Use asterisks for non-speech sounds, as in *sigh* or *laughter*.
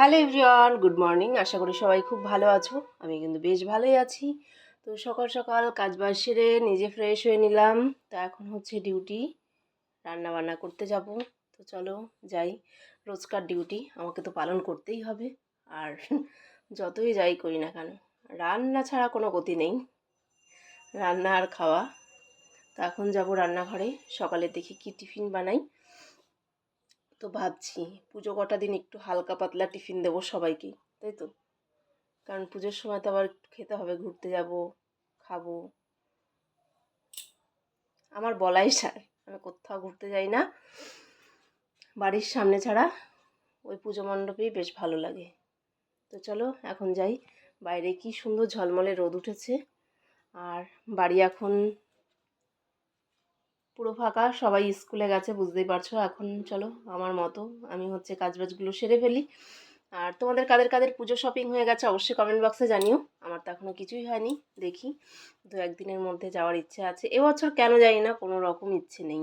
Hello everyone, good morning. আশা করি সবাই খুব ভালো আছো। আমি কিন্তু বেশ ভালোই আছি। তো সকাল সকাল কাজ বাজ সেরে নিজে ফ্রেশ হয়ে নিলাম। তো এখন হচ্ছে ডিউটি রান্না বান্না করতে যাব। তো চলো যাই, রোজকার ডিউটি আমাকে তো পালন করতেই হবে। আর *laughs* যতই যাই করি না কেন, রান্না ছাড়া কোনো গতি নেই। রান্না আর খাওয়া। তো এখন যাব রান্নাঘরে, সকালে দেখি কি টিফিন বানাই। তো ভাবছি পুজো কটা দিন একটু হালকা পাতলা টিফিন দেবো সবাইকে, তাই তো? কারণ পুজোর সময় তো আবার একটু খেতে হবে, ঘুরতে যাব, খাব। আমার বলাই সার, আমি কোথাও ঘুরতে যাই না। বাড়ির সামনে ছাড়া ওই পুজো মণ্ডপেই বেশ ভালো লাগে। তো চলো, এখন যাই। বাইরে কি সুন্দর ঝলমলে রোদ উঠেছে। আর বাড়ি এখন পুরো ফাঁকা, সবাই স্কুলে গেছে, বুঝতেই পারছ। এখন চলো, আমার মতো, আমি হচ্ছে কাজবাজগুলো সেরে ফেলি। আর তোমাদের কাদের কাদের পুজো শপিং হয়ে গেছে, অবশ্যই কমেন্ট বক্সে জানিও। আমার তো এখনও কিছুই হয়নি, দেখি। দু একদিনের মধ্যে যাওয়ার ইচ্ছে আছে। এবছর কেন জানি না, কোনো রকম ইচ্ছে নেই।